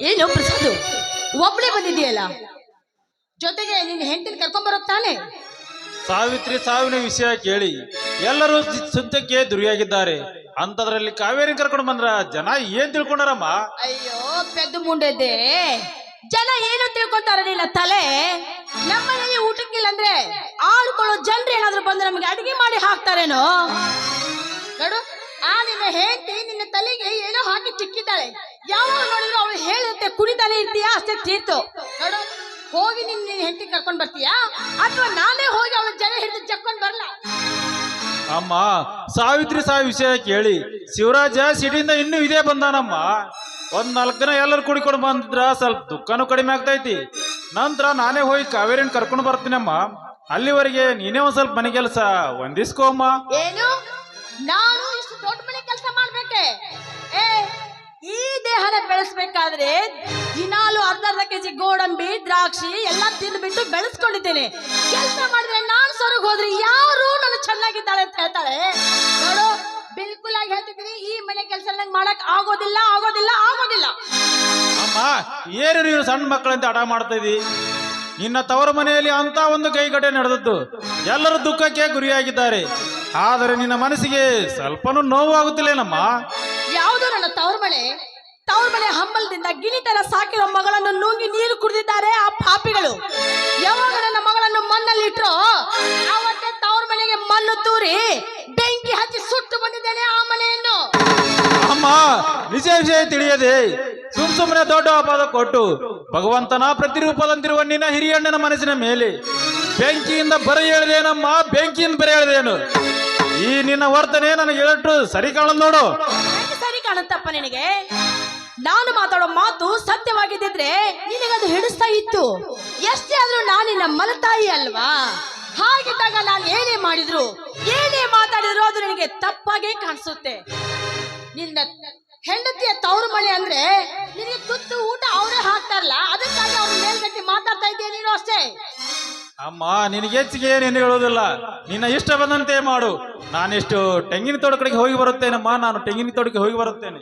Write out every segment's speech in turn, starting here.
ಏನು ಪ್ರಸಾದ್ ಒಬ್ಳೆ ಬಂದಿದೆಯಲ್ಲ ಜೊತೆಗೆ ನಿನ್ನ ಹೆಂಡತಿನ ಕರ್ಕೊಂಡ್ ತಾನೆ? ಸಾವಿತ್ರಿ ಸಾವಿನ ವಿಷಯ ಕೇಳಿ ಎಲ್ಲರೂ ಸದ್ಯಕ್ಕೆ ದುರಿಯಾಗಿದ್ದಾರೆ. ಅಂತದ್ರಲ್ಲಿ ಕಾವೇರಿ ಕರ್ಕೊಂಡು ಬಂದ್ರ ಜನ ಏನ್ ತಿಳ್ಕೊಂಡಾರಮ್ಮ? ಅಯ್ಯೋ ಪೆದ್ದು ಮುಂಡೆದ್ದೆ. ಜನ ಏನು ತಿಳ್ಕೊತಾರ ನಿನ್ನ ತಲೆ? ನಮ್ಮನೇಲಿ ಊಟಕ್ಕಿಲ್ಲ ಅಂದ್ರೆ ಆಳ್ಕೊಳ್ಳೋ ಜನರು ಏನಾದ್ರು ಬಂದು ನಮಗೆ ಅಡಿಗೆ ಮಾಡಿ ಹಾಕ್ತಾರೇನೋ? ನೋಡು ಆ ನಿನ್ನ ಹೆಂಡತಿ ನಿನ್ನ ತಲೆಗೆ ಏನೋ ಹಾಕಿ ಚಿಕ್ಕಿದ್ದಾಳೆ ಯಾವಾಗ ನೋಡಿದ್ರು ಅವಳು ಹೇಳುತ್ತೆ ಕುಡಿತಾನೆ ಇರ್ತೀಯಾ? ಅಷ್ಟೇ ತೀರ್ತು. ನೋಡು ಹೋಗಿ ನಿನ್ನ ನಿನ್ನ ಹೆಂಡತಿ ಕರ್ಕೊಂಡ್ ಬರ್ತೀಯಾ? ಅಥವಾ ನಾನೇ ಹೋಗಿ ಅವಳ ಜನ ಹಿಡಿದು ಚಕ್ಕೊಂಡ್ ಬರಲ್ಲ ಅಮ್ಮ ಸಾವಿತ್ರಿ ಸಾಯಿ ವಿಷಯ ಕೇಳಿ. ಶಿವರಾಜ ಸಿಟಿಯಿಂದ ಇನ್ನೂ ಇದೇ ಬಂದಾನಮ್ಮ. ಒಂದ್ ನಾಲ್ಕು ದಿನ ಎಲ್ಲರೂ ಕುಡಿಕೊಂಡು ಬಂದ್ರ ಸ್ವಲ್ಪ ದುಃಖನೂ ಕಡಿಮೆ ಆಗ್ತೈತಿ. ನಂತರ ನಾನೇ ಹೋಗಿ ಕಾವೇರಿನ ಕರ್ಕೊಂಡು ಬರ್ತೀನಮ್ಮ. ಅಲ್ಲಿವರೆಗೆ ನೀನೇ ಒಂದ್ ಸ್ವಲ್ಪ ಮನೆ ಕೆಲಸ ಹೊಂದಿಸ್ಕೋ ಅಮ್ಮ. ಏನು? ನಾನು ದೊಡ್ಡ ಮನೆ ಕೆಲಸ ಮಾಡ್ಬೇಕೆ? ಏ, ಈ ದೇಹನ ಬೆಳೆಸ್ಬೇಕಾದ್ರೆ ದಿನಾಲು ಅರ್ಧ ಅರ್ಧ ಕೆಜಿ ಗೋಡಂಬಿ, ದ್ರಾಕ್ಷಿ ಎಲ್ಲ ತಿಂದ್ಬಿಟ್ಟು ಬೆಳೆಸ್ಕೊಂಡಿದ್ದೇನೆ. ಕೆಲಸ ಮಾಡಿದ್ರೆ ನಾನು ಸೊರಗ್ ಹೋದ್ರೆ ಯಾರು ನನ್ನ ಚೆನ್ನಾಗಿದ್ದಾಳೆ ಅಂತ ಹೇಳ್ತಾಳೆ. ನೋಡು ಬಿಲ್ಕುಲ್ ಆಗಿ ಹೇಳ್ತಿದ್ದೀನಿ, ಈ ಮನೆ ಕೆಲಸ ನಂಗೆ ಮಾಡಕ್ ಆಗೋದಿಲ್ಲ ಆಗೋದಿಲ್ಲ ಆಗೋದಿಲ್ಲ. ಅಮ್ಮ ಏನು ನೀನು ಸಣ್ಣ ಮಕ್ಕಳಂತೆ ಹಠ ಮಾಡ್ತಾ ಇದ್ದಿ ನಿನ್ನ ತವರ ಮನೆಯಲ್ಲಿ ಅಂತ ಒಂದು ಕೈಗಡೆ ನಡೆದದ್ದು. ಎಲ್ಲರೂ ದುಃಖಕ್ಕೆ ಗುರಿಯಾಗಿದ್ದಾರೆ. ಆದರೆ ನಿನ್ನ ಮನಸ್ಸಿಗೆ ಸ್ವಲ್ಪನೂ ನೋವು ಆಗುತ್ತಿಲ್ಲೇನಮ್ಮ ಯಾವುದು ನನ್ನ ತವ್ರ ಮಳೆ ತವ್ರ ಮಳೆ ಹಂಬಲದಿಂದ ಗಿಣಿತರ ಸಾಕಿರೋ ಮಗಳನ್ನು ನುಂಗಿ ನೀರು ಕುಡಿದಿದ್ದಾರೆ ಆ ಪಾಪಿಗಳು. ಯಾವಾಗ ನನ್ನ ಮಗಳನ್ನು ಮಣ್ಣಲ್ಲಿ ಇಟ್ರೋ ಆವತ್ತೇ ತವ್ರ ಮನೆಗೆ ಮಣ್ಣು ತೂರಿ ಬೆಂಕಿ ಹಚ್ಚಿ ಸುಟ್ಟು ಬಂದಿದ್ದೇನೆ ಆ ಮನೆಯನ್ನು. ಅಮ್ಮ ನಿಜ ವಿಷಯ ತಿಳಿಯದೆ ಸುಮ್ ಸುಮ್ಮನೆ ದೊಡ್ಡ ಅಪವಾದ ಕೊಟ್ಟು ಭಗವಂತನ ಪ್ರತಿರೂಪದಂತಿರುವ ನಿನ್ನ ಹಿರಿಯಣ್ಣನ ಮನಸ್ಸಿನ ಮೇಲೆ ಬೆಂಕಿಯಿಂದ ಬರ ಹೇಳಿದೇನಮ್ಮ ಬೆಂಕಿಯಿಂದ ಬರ ಹೇಳಿದೇನು ಈ ನಿನ್ನ ವರ್ತನೆ ನನಗೆ ಹೇಳಟ್ಟು ಸರಿ ಕಾಣ ನೋಡು. ಸರಿ ಕಾಣುತ್ತಪ್ಪ ನಿನಗೆ? ನಾನು ಮಾತಾಡೋ ಮಾತು ಸತ್ಯವಾಗಿದ್ದಿದ್ರೆ ನಿನಗದು ಹಿಡಿಸ್ತಾ ಇತ್ತು. ಎಷ್ಟೇ ಆದ್ರೂ ನಾನಿನ ಮಲತಾಯಿ ಅಲ್ವಾ? ಹಾಗಿದ್ದಾಗ ನಾನು ಏನೇ ಮಾಡಿದ್ರು, ಏನೇ ಮಾತಾಡಿದ್ರು ಅದು ನಿನಗೆ ತಪ್ಪಾಗೇ ಕಾಣಿಸುತ್ತೆ. ನಿನ್ನ ಹೆಂಡತಿಯ ತವರು ಮನೆ ಅಂದ್ರೆ ನಿನಗೆ ತುತ್ತು ಊಟ ಅವರೇ ಹಾಕ್ತಾರಲ್ಲ, ಅದಕ್ಕಾಗಿ ಅವ್ರ ಮೇಲ್ಗಟ್ಟಿ ಮಾತಾಡ್ತಾ ಇದ್ದೀಯ ನೀನು ಅಷ್ಟೇ? ಅಮ್ಮ, ನಿನಗೆ ಹೆಚ್ಚಿಗೆ ಏನೇನು ಹೇಳೋದಿಲ್ಲ ನಿನ್ನ ಇಷ್ಟ ಬಂದಂತೆ ಮಾಡು. ನಾನಿಷ್ಟು ತೆಂಗಿನ ತೋಟ ಕಡೆಗೆ ಹೋಗಿ ಬರುತ್ತೇನಮ್ಮ? ನಾನು ತೆಂಗಿನ ತೋಟಕ್ಕೆ ಹೋಗಿ ಬರುತ್ತೇನೆ.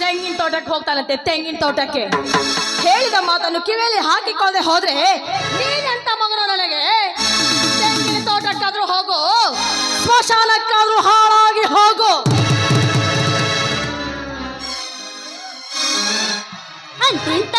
ತೆಂಗಿನ ತೋಟಕ್ಕೆ ಹೋಗ್ತಾನಂತೆ, ತೆಂಗಿನ ತೋಟಕ್ಕೆ. ಹೇಳಿದ ಮಾತನ್ನು ಕಿವಿಯಲ್ಲಿ ಹಾಕಿಕೊಳ್ಳದೆ ಹೋದ್ರೆ ನೀನೆಂತ ಮಗನ ನನಗೆ? ತೆಂಗಿನ ತೋಟಕ್ಕಾದ್ರೂ ಹೋಗು, ಸ್ಮಶಾನಕ್ಕಾದ್ರೂ ಹೋಗು ಅಂತಿಂತ ಹೆಣ್ಣು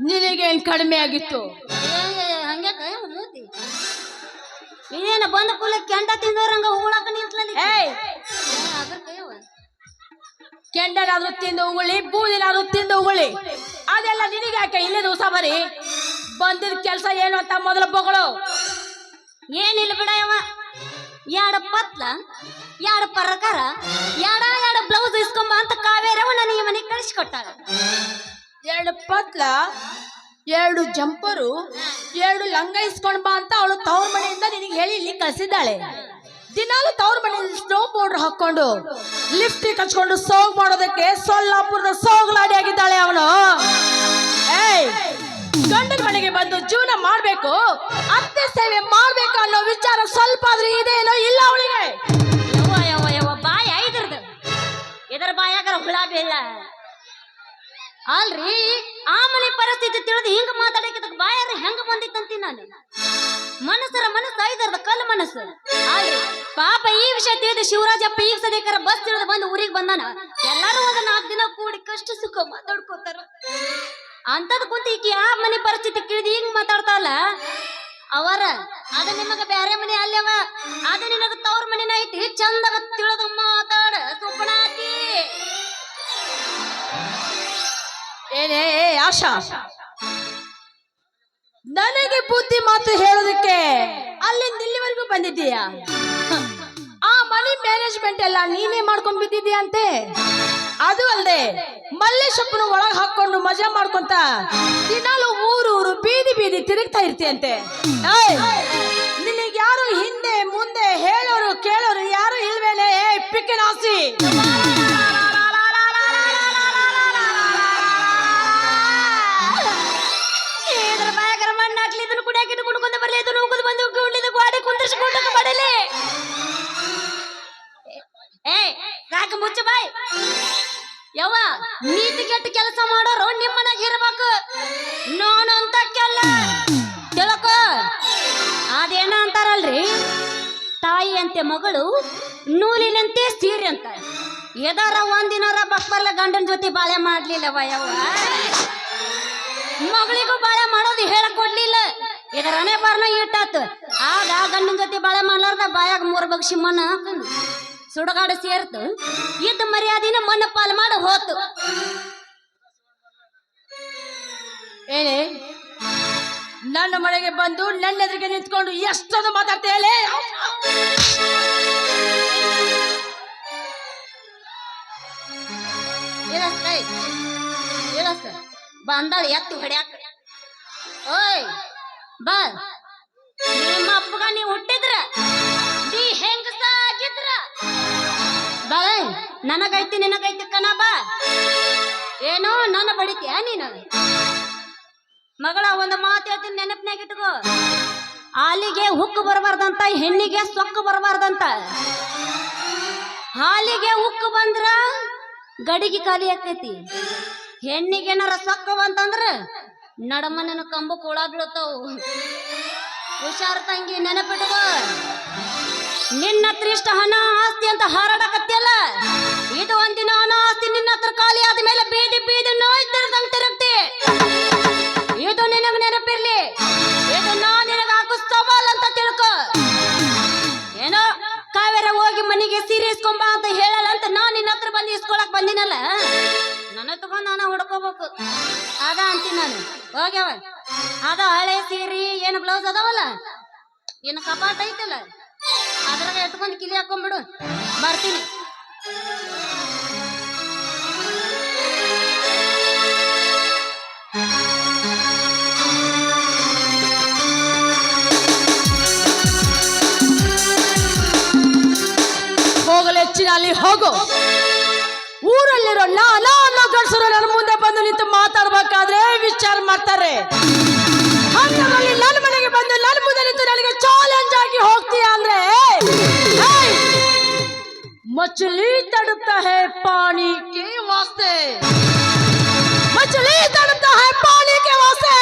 ನಿನಗೇನ್ ಕಡಿಮೆ ಆಗಿತ್ತು? ಹಂಗೆ ಮೂತಿ ಇದೇನ ಬಂದ ಕೂಲ ಕೆಂಡ ತಿಂದವ್ರಂಗ ಹೂಳಾಕ ನಿಂತ್ಲಲ್ಲಿ? ಏಯ್! ಅದ್ರ ಕೆಂಡನಾದ್ರೂ ತಿಂದು ಉಗುಳಿ ಬೂದಿನಾದ್ರೂ ತಿಂದು ಉಗುಳಿ. ಅದೆಲ್ಲ ನಿನಗೆ ಯಾಕೆ? ಇಲ್ಲದ ದಿವಸ ಬರೀ. ಬಂದಿದ್ ಕೆಲಸ ಏನು ಅಂತ ಮೊದಲು ಬೊಗಳು. ಏನಿಲ್ಲ ಬಿಡಯವ ಎರಡು ಪತ್ಲ ಎರಡು ಪರಕರ ಎರಡು ಎರಡು ಜಂಪರು, ಎರಡು ಲಂಗ ಇಸ್ಕೊಂಡ್ ಬಾ ಅಂತ ಅವಳು ತವ್ರ ಮನೆಯಿಂದ ನಿನಗೆ ಹೇಳಿ ಇಲ್ಲಿ ಕಳಿಸಿದ್ದಾಳೆ. ದಿನಾಲು ತವ್ರ ಮನೆಯಲ್ಲಿ ಸ್ನೋ ಪೌಡರ್ ಹಾಕೊಂಡು ಲಿಫ್ಟಿಗೆ ಹಚ್ಕೊಂಡು ಸೋಗ್ ಮಾಡೋದಕ್ಕೆ ಸೊಲ್ಲಾಪುರದ ಸೋಗ್ಲಾಡಿ ಆಗಿದ್ದಾಳೆ ಅವನು. ಏಯ್, ಗಂಡನ ಮನೆಗೆ ಬಂದು ಜೀವನ ಮಾಡ್ಬೇಕು, ಅತ್ತೆ ಸೇವೆ ಮಾಡ್ಬೇಕು ಅನ್ನೋ ವಿಚಾರ ಸ್ವಲ್ಪ ಆದ್ರೂ ಇದೇನೋ ಇಲ್ಲ ಅವಳಿಗೆ. ಯವ್ವ ಯವ್ವ ಯವ್ವ, ಬಾಯ ಇದರ ಅಲ್ರಿ? ಆ ಮನೆ ಪರಿಸ್ಥಿತಿ ತಿಳಿದು ಹಿಂಗ ಮಾತಾಡಕ್ಕೆ ಬಾಯಾರ ಹೆಂಗ ಬಂದಿತ್ತಂತಿ ನಾನು? ಮನಸ್ಸರ ಮನಸ್ಸು, ಐದರದ ಕಲ್ಲು ಮನಸ್ಸು. ಅಲ್ರಿ? ಪಾಪ ಈ ವಿಷಯ ತಿಳಿದು ಶಿವರಾಜಪ್ಪ ಈಗ ಸದ್ಯಕರ ಬಸ್ ತಿಳಿದು ಬಂದು ಊರಿಗೆ ಬಂದಾನ. ಎಲ್ಲರೂ ಒಂದು ನಾಲ್ಕು ದಿನ ಕೂಡಿ ಕಷ್ಟ ಸುಖ ಮಾತಾಡ್ಕೋತಾರ. ಅಂತದ್ ಕುಂತ ಈಕಿ ಆ ಮನೆ ಪರಿಸ್ಥಿತಿ ತಿಳಿದು ಹಿಂಗ್ ಮಾತಾಡ್ತಾಲ ಅವರ, ಅದ ನಿಮಗ ಬ್ಯಾರೆ ಮನೆ ಅಲ್ಲವ? ಅದ ನಿನಗ ತವ್ರ ಮನೆನ ಐತಿ? ಚಂದಾಗ ತಿಳಿದು ಮಾತಾಡ ಸುಪ್ಪಣಾತಿ ಏನೇ ಆಶಾ. ನನಗೆ ಬುದ್ಧಿ ಮಾತು ಹೇಳೋದಕ್ಕೆ ಅಲ್ಲಿಂದ ಇಲ್ಲಿವರೆಗೂ ಬಂದಿದ್ದೀಯ? ಆ ಮನಿ ಮ್ಯಾನೇಜ್ಮೆಂಟ್ ಎಲ್ಲ ನೀನೇ ಮಾಡ್ಕೊಂಡ್ ಬಿದ್ದಿದ್ದೀಯಂತೆ? ಅದು ಅಲ್ಲದೆ ಮಲ್ಲೇಶಪ್ಪನ ಒಳಗೆ ಹಾಕೊಂಡು ಮಜಾ ಮಾಡ್ಕೊಂತ ದಿನಾಲು ಊರೂರು ಬೀದಿ ಬೀದಿ ತಿರುಗ್ತಾ ಇರ್ತೀಯಂತೆ. ನಿನಗ್ ಯಾರು ಹಿಂದೆ ಮುಂದೆ ಹೇಳೋರು, ಕೇಳೋರು ಯಾರು ಇಲ್ವೇನೆ ಏ ಕುಂದರ್ಸ್ಕೊಂಡು ಬಡಲಿ ಏ ಯಾಕೆ ಮುಚ್ಚ ಬಾಯ್? ಯವ್ವ, ನೀತಿ ಕೆಟ್ಟ ಕೆಲಸ ಮಾಡೋರು ನಿಮ್ಮ ಇರಬೇಕು. ನಾನು ಅಂತ ಕೆಲ್ಲ ತಿಳ್ಕೊ. ಅದೇನ ಅಂತಾರಲ್ರಿ? ತಾಯಿ ಅಂತೆ ಮಗಳು, ನೂಲಿನಂತೆ ಸೀರೆ ಅಂತ. ಎದಾರ ಒಂದಿನಾರ ಬಪ್ಪಲ್ಲ ಗಂಡನ ಜೊತೆ ಬಾಳೆ ಮಾಡ್ಲಿಲ್ಲವ ಯವ್ವ? ಮಗಳಿಗೂ ಬಾಳೆ ಮಾಡೋದು ಹೇಳಕ್ ಇದರನೇ ಬರ್ನ ಇಟ್ಟಾತು. ಆಗ ಗಂಡನ ಜೊತೆ ಬಾಳೆ ಮಾಡ್ಲಾರ್ದ ಬಾಯಾಗ ಮೂರ್ ಬಗ್ಸಿ ಮನ ಸುಡಗಾಡ ಸೇರ್ತು ಇದ್ದ ಮರ್ಯಾದಿನ ಮಣ್ಣು ಪಾಲು ಮಾಡಿ ಹೋತು. ಹೇಳಿ ನನ್ನ ಮನೆಗೆ ಬಂದು ನನ್ನ ಎದುರಿಗೆ ನಿಂತ್ಕೊಂಡು ಎಷ್ಟೊಂದು ಮಾತಾಡ್ತೇಲೆ ಬಂದಾಳ ಎತ್ತು ಹೊಡ್ಯಾಕ. ಓಯ್! ಬಾ. ನಿಮ್ಮ ಅಪ್ಪಗ ನೀ ಹುಟ್ಟಿದ್ರ, ನೀ ಹೆಂಗಸ ಆಗಿದ್ರ ಬಾ, ನನಗೈತಿ, ನಿನಗೈತಿ ಕಣ, ಬಾ. ಏನೋ ನನ್ನ ಬಡಿತೀಯ ನೀನು? ಮಗಳ, ಒಂದು ಮಾತು ಹೇಳ್ತೀನಿ ನೆನಪಿನಾಗ ಇಟ್ಕೋ. ಹಾಲಿಗೆ ಹುಕ್ಕು ಬರಬಾರ್ದಂತ, ಹೆಣ್ಣಿಗೆ ಸೊಕ್ಕು ಬರಬಾರ್ದಂತ. ಹಾಲಿಗೆ ಹುಕ್ಕು ಬಂದ್ರ ಗಡಿಗೆ ಖಾಲಿ ಆಕೈತಿ. ಹೆಣ್ಣಿಗೆ ಏನಾರ ಸೊಕ್ಕ ಬಂತಂದ್ರ ನಡಮನ ಕಂಬ ಕೋಳ ಬೀಳ್ತಾವು ಹುಷಾರ್ ತಂಗಿ, ನೆನಪಿಟ್ಕೋ. ನಿನ್ನ ಹತ್ರ ಇಷ್ಟ ಹಣ ಆಸ್ತಿ ಅಂತ ಹಾರಾಡಕತ್ತಿಯಲ್ಲ? ಇದು ಒಂದಿನ ಹಣ ಆಸ್ತಿ, ನಿನ್ನ ಹತ್ರ ಖಾಲಿ ಆದ್ಮೇಲೆ ಬೀದಿ ಬೀದಿ ನೋಯ್ ತಿರ್ದಂಗ್ ತಿರುಗ್ತಿ. ಇದು ನಿನಗ ನೆನಪಿರ್ಲಿ. ಇದು ನಾ ನಿನಗ ಹಾಕು ಸವಾಲ್ ಅಂತ ತಿಳ್ಕೊ. ಏನೋ ಕಾವೇರ ಹೋಗಿ ಮನೆಗೆ ಸೀರೆ ಇಸ್ಕೊಂಬ ಅಂತ ಹೇಳಲ್ಲ ಅಂತ ನಾ ನಿನ್ನ ಹತ್ರ ಬಂದು ಇಸ್ಕೊಳಕ್ ಬಂದಿನಲ್ಲ ನನ್ನ ತಗೊಂಡ್ ನಾನು ಹುಡ್ಕೋಬೇಕು. ಅದ ಅಂತೀನಿ ನಾನು. ಹೋಗ್ಯಾವ? ಅದ ಹಳೆ ಸೀರೆ, ಏನು ಬ್ಲೌಸ್ ಅದಾವಲ್ಲ? ಏನು ಕಪಾಟ ಐತಲ್ಲ? ಅದ್ರಾಗ ಎತ್ಕೊಂಡು ಕಿಲಿ ಹಾಕೊಂಡ್ಬಿಡು ಬರ್ತೀನಿ. ಹೋಗಲು ಹೆಚ್ಚಿನ ಅಲ್ಲಿ ಹೋಗು. ಊರಲ್ಲಿರೋ ನಾನಾ ಗಂಡಸರು ನನ್ನ ಮುಂದೆ ಬಂದು ನಿಂತು ಮಾತಾಡ್ಬೇಕಾದ್ರೆ ವಿಚಾರ ಮಾಡ್ತಾರೆ. ನನ್ನ ಮನೆಗೆ ಬಂದು ನನ್ನ ಮುಂದೆ ನಿಂತು ನನಗೆ ಚಾಲೆಂಜ್ ಆಗಿ ಹೋಗ್ತೀಯ ಅಂದ್ರೆ ಮಚಲಿ ತಡುತ್ತ ಹೇ ಪಾಣಿ ಕೇ ವಾಸ್ತೆ. ಮಚಲಿ ತಡುತ್ತಾ ಹೇ ಪಾನಿ ಕೇ ವಾಸ್ತೆ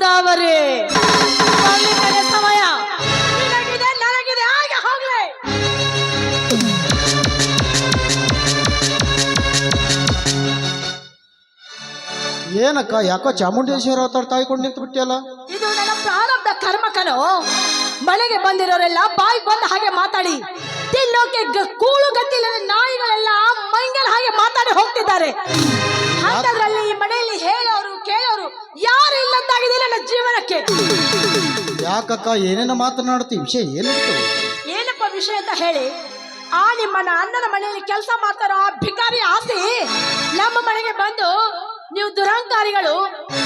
ಗೋದಾವರಿ ಸಮಯ. ನಿನಗಿದೆ ನನಗಿದೆ ಹಾಗೆ ಹೋಗ್ಲಿ. ಏನಕ್ಕ ಯಾಕೋ ಚಾಮುಂಡೇಶ್ವರ ಅವತಾರ ತಾಯ್ಕೊಂಡು ನಿಂತು ಬಿಟ್ಟಿಯಲ್ಲ ಇದು ನನ್ನ ಪ್ರಾರಬ್ಧ ಕರ್ಮಕನು. ಮನೆಗೆ ಬಂದಿರೋರೆಲ್ಲ ಬಾಯಿ ಬಂದ ಹಾಗೆ ಮಾತಾಡಿ. ತಿನ್ನೋಕೆ ಕೂಳು ಗತ್ತಿಲ್ಲದ ನಾಯಿಗಳೆಲ್ಲ ಮಂಗಲ ಹಾಗೆ ಮಾತಾಡಿ ಹೋಗ್ತಿದ್ದಾರೆ. ಅಂಥದ್ರಲ್ಲಿ ಈ ಮನೆಯಲ್ಲಿ ಹೇಳೋರು ಕೇಳೋರು ಯಾರು ಇಲ್ಲಂತಾಗಿದೆ ನನ್ನ ಜೀವನಕ್ಕೆ. ಯಾಕಕ್ಕ ಏನೇನು ಮಾತನಾಡ್ತೀವಿ ವಿಷಯ ಏನಿತ್ತು? ಏನಪ್ಪ ವಿಷಯ ಅಂತ ಹೇಳಿ ಆ ನಿಮ್ಮನ್ನ ಅಣ್ಣನ ಮನೆಯಲ್ಲಿ ಕೆಲಸ ಮಾಡ್ತಾರೋ ಆ ಭಿಕಾರಿ ಆಸೆ ನಮ್ಮ ಮನೆಗೆ ಬಂದು ನೀವು ದುರಂಕಾರಿಗಳು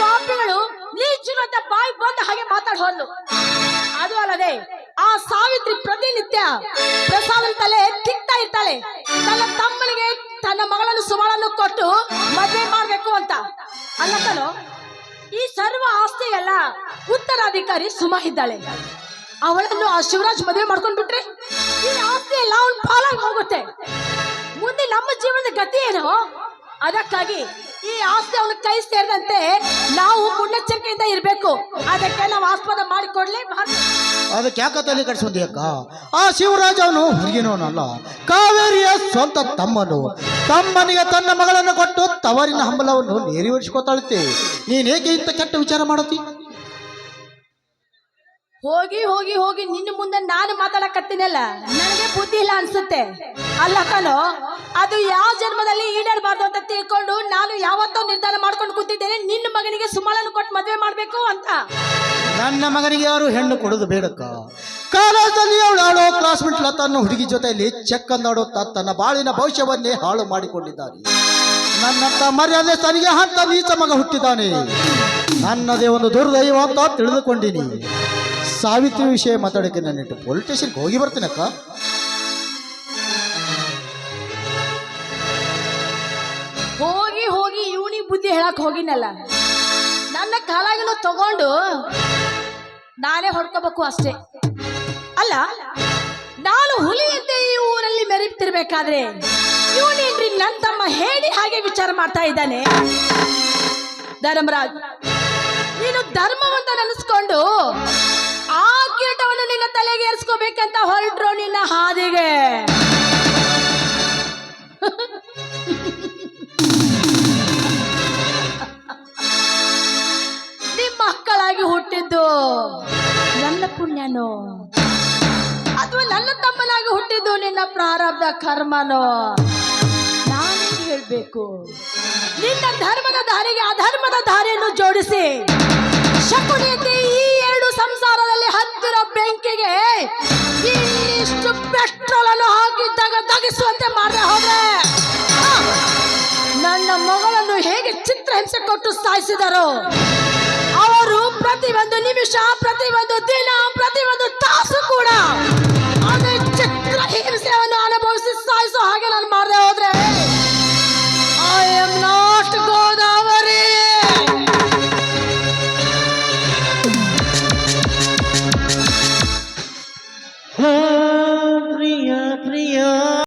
ಪಾಪಿಗಳು ನೀಚಿರುವಂತ ಬಾಯಿ ಬಂದ ಹಾಗೆ ಮಾತಾಡ್ ಹೋದ್ಲು. ಅದು ಅಲ್ಲದೆ ಆ ಸಾವಿತ್ರಿ ಪ್ರತಿನಿತ್ಯ ಪ್ರಸಾದನ ತಲೆ ತಿಕ್ತಾ ಇರ್ತಾಳೆ. ತನ್ನ ತಮ್ಮನಿಗೆ ತನ್ನ ಮಗಳನ್ನು ಸುಮಾಳನ್ನು ಕೊಟ್ಟು ಮದುವೆ ಮಾಡಬೇಕು ಅಂತ. ಅಲ್ಲಕ್ಕನು ಈ ಸರ್ವ ಆಸ್ತಿಗೆಲ್ಲ ಉತ್ತರಾಧಿಕಾರಿ ಸುಮ ಇದ್ದಾಳೆ. ಅವಳನ್ನು ಆ ಶಿವರಾಜ್ ಮದುವೆ ಮಾಡ್ಕೊಂಡ್ ಬಿಟ್ರೆ ಈ ಆಸ್ತಿ ಎಲ್ಲ ಅವನ್ ಪಾಲಾಗಿ ಹೋಗುತ್ತೆ. ಮುಂದೆ ನಮ್ಮ ಜೀವನದ ಗತಿ ಏನು? ಅದಕ್ಕಾಗಿ ಈ ಆಸ್ತಿ ಅವನ ಕೈ ಸೇರಿದಂತೆ ನಾವು ಮುನ್ನೆಚ್ಚರಿಕೆಯಿಂದ ಇರಬೇಕು. ಅದಕ್ಕೆ ನಾವು ಆಸ್ಪದ ಮಾಡಿಕೊಡ್ಲಿ. ಅದಕ್ಕೆ ಯಾಕ ತಲೆ ಕಡಿಸೋದು ಅಕ್ಕ? ಆ ಶಿವರಾಜ ಅವನು ಹೊರಗಿನವನಲ್ಲ ಕಾವೇರಿಯ ಸ್ವಂತ ತಮ್ಮನು. ತಮ್ಮನಿಗೆ ತನ್ನ ಮಗಳನ್ನು ಕೊಟ್ಟು ತವರಿನ ಹಂಬಲವನ್ನು ನೀರಿವರಿಸಿಕೊತಾಳುತ್ತೆ ನೀನೇಕೆ ಇಂಥ ಕೆಟ್ಟ ವಿಚಾರ ಮಾಡತಿ? ಹೋಗಿ ಹೋಗಿ ಹೋಗಿ ನಿನ್ನ ಮುಂದೆ ನಾನು ಮಾತಾಡಕತ್ತೀನಲ್ಲ? ನನಗೆ ಬುದ್ಧಿ ಇಲ್ಲ ಅನ್ಸುತ್ತೆ. ಅಲ್ಲ ಅದು ಯಾವ ಜನ್ಮದಲ್ಲಿ ಈಡೇರಬಾರ್ದು ಅಂತ ತಿಳ್ಕೊಂಡು ನಾನು ಯಾವತ್ತೋ ನಿರ್ಧಾರ ಮಾಡ್ಕೊಂಡು ಕೂತಿದ್ದೇನೆ. ನಿನ್ನ ಮಗನಿಗೆ ಸುಮಳನ್ನು ಕೊಟ್ಟು ಮದುವೆ ಮಾಡ್ಬೇಕು ಅಂತ. ನನ್ನ ಮಗನಿಗೆ ಯಾರು ಹೆಣ್ಣು ಕೊಡೋದು ಬೇಡಕ್ಕ? ಕಾಲೇಜಲ್ಲಿ ಅವಳು ಆಡೋ ಕ್ಲಾಸ್ಮೇಟ್ ತನ್ನ ಹುಡುಗಿ ಜೊತೆಯಲ್ಲಿ ಚೆಕ್ ಅಂದಾಡುತ್ತಾ ತನ್ನ ಬಾಳಿನ ಭವಿಷ್ಯವನ್ನೇ ಹಾಳು ಮಾಡಿಕೊಂಡಿದ್ದಾನೆ. ನನ್ನಂತ ಮರ್ಯಾದೆ ತನಗೆ ಹಂತ ನೀಚ ಮಗ ಹುಟ್ಟಿದ್ದಾನೆ. ನನ್ನದೇ ಒಂದು ದುರ್ದೈವ ಅಂತ ತಿಳಿದುಕೊಂಡಿನಿ. ಸಾವಿತ್ರಿ ವಿಷಯ ಮಾತಾಡೋಕೆ ನಾನಿಟ್ಟು ಪೊಲೀಸ್ ಸ್ಟೇಷನ್ಗೆ ಹೋಗಿ ಬರ್ತೀನಕ್ಕ ಹೋಗಿ ಹೋಗಿ ಇವನಿ ಬುದ್ಧಿ ಹೇಳಕ್ ಹೋಗಿನಲ್ಲ. ನನ್ನ ಕಾಲಾಗಿನ ತಗೊಂಡು ನಾನೇ ಹೊಡ್ಕೋಬೇಕು ಅಷ್ಟೇ. ಅಲ್ಲ, ನಾನು ಹುಲಿಯಂತೆ ಈ ಊರಲ್ಲಿ ಮೆರೀತಿರ್ಬೇಕಾದ್ರೆ ಇವನೇನ್ರಿ ನನ್ನ ತಮ್ಮ ಹೇಳಿ ಹಾಗೆ ವಿಚಾರ ಮಾಡ್ತಾ ಇದ್ದಾನೆ. ಧರ್ಮರಾಜ್, ನೀನು ಧರ್ಮವಂತ ನೆನೆಸ್ಕೊಂಡು ಆ ಕಿರೀಟವನ್ನು ನಿನ್ನ ತಲೆಗೆ ಏರ್ಸ್ಕೋಬೇಕಂತ ಹೊರಟ್ರು ನಿನ್ನ ಹಾದಿಗೆ. ನಿಮ್ಮ ಮಕ್ಕಳಾಗಿ ಹುಟ್ಟಿದ್ದು ನನ್ನ ಪುಣ್ಯನೋ. ಅಥವಾ ನನ್ನ ತಮ್ಮನಾಗಿ ಹುಟ್ಟಿದ್ದು ನಿನ್ನ ಪ್ರಾರಬ್ಧ ಕರ್ಮನೋ. ನಾನೇ ಹೇಳ್ಬೇಕು? ನಿನ್ನ ಧರ್ಮದ ದಾರಿಗೆ ಅಧರ್ಮದ ದಾರಿಯನ್ನು ಜೋಡಿಸಿ ಶಕುನಿಯಂತೆ ಬೆಂಕಿಗೆ ಇಷ್ಟು ಪೆಟ್ರೋಲ್ ಅನ್ನು ಹಾಕಿದ್ದಾಗ ತಗಿಸುವಂತೆ ಮಾಡದೆ ಹೋದ್ರೆ. ನನ್ನ ಮಗಳನ್ನು ಹೇಗೆ ಚಿತ್ರಹಿಂಸೆ ಕೊಟ್ಟು ಸಾಯಿಸಿದರು? ಅವರು ಪ್ರತಿ ಒಂದು ನಿಮಿಷ ಪ್ರತಿ ಒಂದು ದಿನ ಪ್ರತಿ ಒಂದು ತಾಸು ಕೂಡ